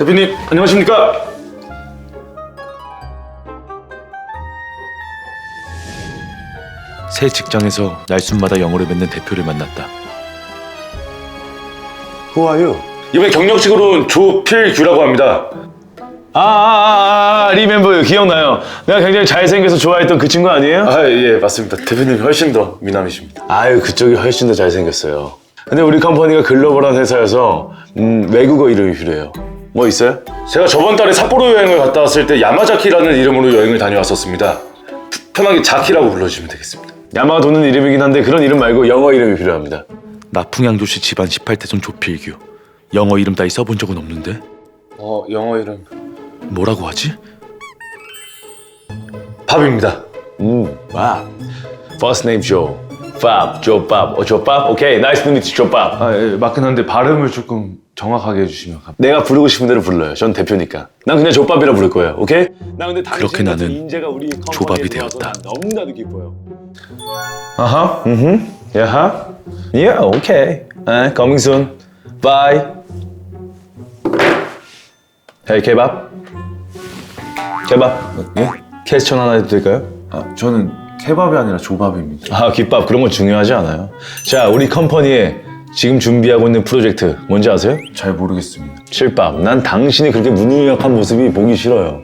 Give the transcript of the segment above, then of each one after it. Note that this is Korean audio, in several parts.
대표님 안녕하십니까? 새 직장에서 날숨마다 영어를 맺는 대표를 만났다. Who are you? 이번에 경력직으로는 조필규라고 합니다. 아, 아, 아, 아, 리멤버 기억나요. 내가 굉장히 잘생겨서 좋아했던 그 친구 아니에요? 아 예 맞습니다. 대표님 훨씬 더 미남이십니다. 아유, 그쪽이 훨씬 더 잘생겼어요. 근데 우리 컴퍼니가 글로벌한 회사여서 음, 외국어 이름이 필요해요. 뭐 있어요? 제가 저번 달에 삿포로 여행을 갔다 왔을 때 야마자키라는 이름으로 여행을 다녀왔었습니다. 푸- 편하게 자키라고 불러주시면 되겠습니다. 야마가 도는 이름이긴 한데 그런 이름 말고 영어 이름이 필요합니다. 나 풍양조씨 집안 18대손 조필규. 영어 이름 따위 써본 적은 없는데 어, 영어 이름. 뭐라고 하지? 밥입니다. 음, 와. First name Joe. Joe Bob. 어, Bob? 오케이, nice to meet you, Joe Bob. 아 예, 맞긴 한데 발음을 조금 정확하게 해주시면 감... 내가 부르고 싶은 대로 불러요. 전 대표니까. 난 그냥 조밥이라 부를 거예요. 오케이? 나 근데 당신 그렇게 같은 나는 인재가 우리 컴퍼니에 조밥이 들어와서 되었다. 난 너무나도 기뻐요. 아하, 음, 야하, yeah, okay. 에, coming soon. Bye. Hey, 케밥. 케밥. 예? 캐스천 하나 해도 될까요? 아 저는 케밥이 아니라 조밥입니다. 아, 김밥 그런 건 중요하지 않아요. 자, 우리 컴퍼니에 지금 준비하고 있는 프로젝트 뭔지 아세요? 잘 모르겠습니다. 칠밥, 난 당신이 그렇게 무능력한 모습이 보기 싫어요.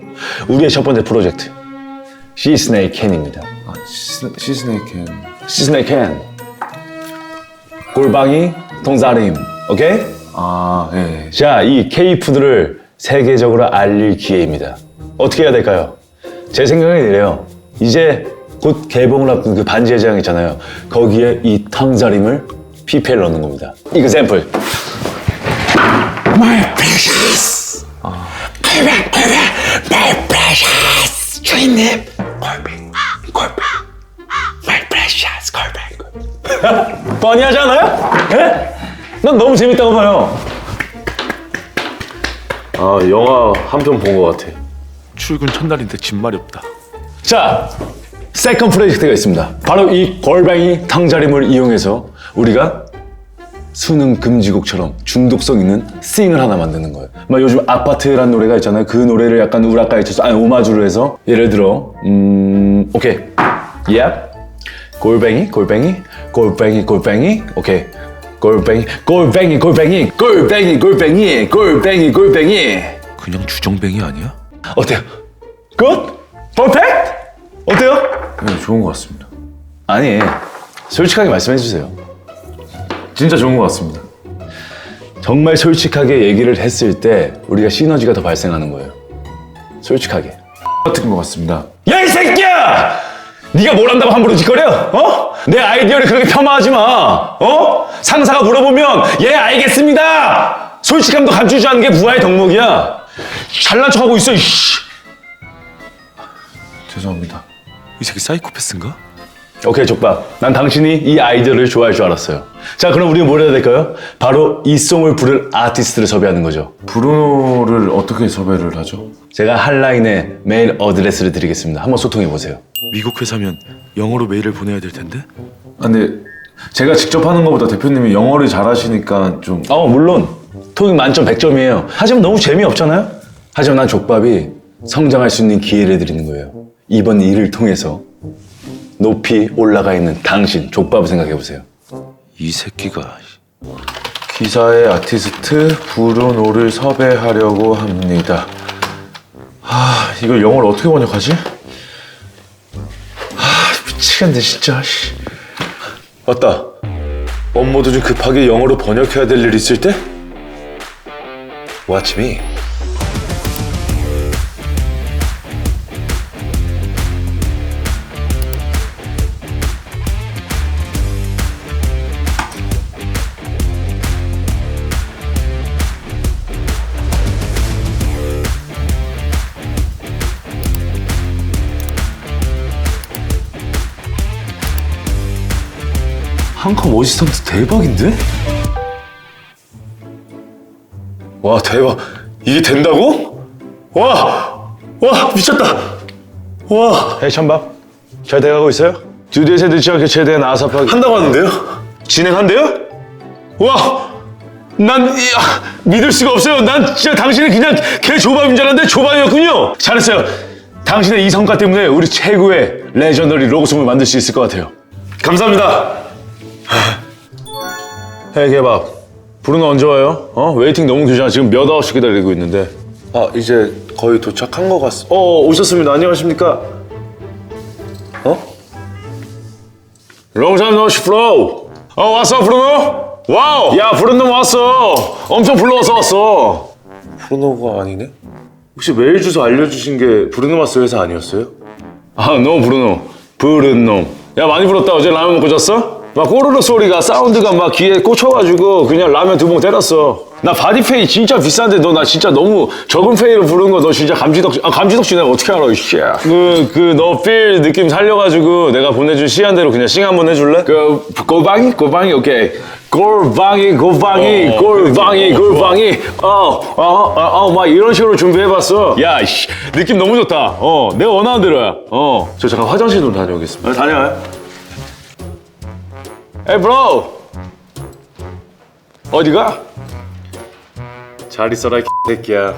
우리의 첫 번째 프로젝트, 시스네이 캔입니다. 아 시, 시스네이켄 시스네이 캔. 골방이 통사림, 오케이? 아 예. 자, 이 K푸드를 세계적으로 알릴 기회입니다. 어떻게 해야 될까요? 제 생각은 이래요. 이제 곧 개봉을 앞둔 그 반지 회장 있잖아요. 거기에 이 탕자림을 PPL 넣는 겁니다. 이그샘플. My precious. Correct, correct. My precious. 주인님. 골뱅, 골뱅. My precious, 골뱅. 뻔히하지 않아요? 예? 난 너무 재밌다고 봐요. 아 영화 한 편 본 것 같아. 출근 첫날인데 진말이 없다. 자, 세컨 프로젝트가 있습니다. 바로 이 골뱅이 탕자림을 이용해서 우리가 수능 금지곡처럼 중독성 있는 싱을 하나 만드는 거예요. 막 요즘 아파트라는 노래가 있잖아요. 그 노래를 약간 우라카이 쳐서 아니 오마주로 해서 예를 들어 음 오케이 예 골뱅이 골뱅이 골뱅이 골뱅이 오케이 골뱅이 골뱅이 골뱅이 골뱅이 골뱅이 골뱅이 골뱅이 그냥 주정뱅이 아니야? 어때요? 굿? 퍼펙트? 어때요? 네 좋은 것 같습니다. 아니 솔직하게 말씀해 주세요. 진짜 좋은 것 같습니다. 정말 솔직하게 얘기를 했을 때 우리가 시너지가 더 발생하는 거예요. 솔직하게. 같은 것 같습니다. 야 이 새끼야! 네가 뭘 한다고 함부로 짓거려? 어? 내 아이디어를 그렇게 폄하하지 마. 어? 상사가 물어보면 예 알겠습니다. 솔직함도 감추지 않는 게 부하의 덕목이야. 잘난 척하고 있어. 이씨. 죄송합니다. 이 새끼 사이코패스인가? 오케이 족밥. 난 당신이 이 아이디어를 좋아할 줄 알았어요. 자 그럼 우리는 뭘 해야 될까요? 바로 이 송을 부를 아티스트를 섭외하는 거죠. 브루노를 어떻게 섭외를 하죠? 제가 한 라인에 메일 어드레스를 드리겠습니다. 한번 소통해 보세요. 미국 회사면 영어로 메일을 보내야 될 텐데. 아, 근데 제가 직접 하는 것보다 대표님이 영어를 잘하시니까 좀 어 물론 토익 만점 100점이에요. 하지만 너무 재미없잖아요. 하지만 난 족밥이 성장할 수 있는 기회를 드리는 거예요. 이번 일을 통해서 높이 올라가 있는 당신 족밥을 생각해 보세요. 이 새끼가 기사의 아티스트 브루노를 섭외하려고 합니다. 아 이걸 영어로 어떻게 번역하지? 아 미치겠네 진짜. 씨. 맞다. 업무도 좀 급하게 영어로 번역해야 될 일 있을 때? Watch me. 한컵 어시스턴트 대박인데? 와 대박 이게 된다고? 와! 와 미쳤다 와 헤이 천밥 잘 돼가고 있어요? 듀엣에 늦지 않게 최대한 아사파게 한다고 하는데요? 진행한대요? 와 난 이, 아, 믿을 수가 없어요. 난 진짜 당신은 그냥 개 조밥인 줄 알았는데 조밥이었군요. 잘했어요. 당신의 이 성과 때문에 우리 최고의 레전더리 로고송을 만들 수 있을 것 같아요. 감사합니다. 헤이 개밥. 브루노 언제 와요? 어? 웨이팅 너무 길잖아. 지금 몇 아웃씩 기다리고 있는데. 아 이제 거의 도착한 것 같습니다. 어, 오셨습니다. 안녕하십니까? 어? 롱time no flow. 어, 왔어, 브루노? 와우! 야, 브루노 왔어. 엄청 불러서 왔어. 프로노가 아니네? 혹시 메일 주소 알려주신 게 브루노 마스 회사 아니었어요? 아, 노 브루노. 브루노. 야, 많이 불었다. 어제 라면 먹고 잤어? 막 꼬르르 소리가 사운드가 막 귀에 꽂혀가지고 그냥 라면 두 봉 때렸어. 나 바디페이 진짜 비싼데 너 나 진짜 너무 적은 페이로 부른 거 너 진짜 감지덕 아 감지덕 씨 내가 어떻게 알아 이씨. 그그너 필 느낌 살려가지고 내가 보내준 시간대로 그냥 싱 한번 해줄래? 그 골방이 골방이 오케이. 골방이 골방이 골방이 골방이 어어어막 이런 식으로 준비해봤어. 야 씨, 느낌 너무 좋다. 어 내가 원하는 대로야. 어저 잠깐 화장실 좀 다녀오겠습니다. 다녀와요. 에이 브로 어디가? 잘 있어라 이 새끼야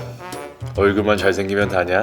얼굴만 잘생기면 다냐?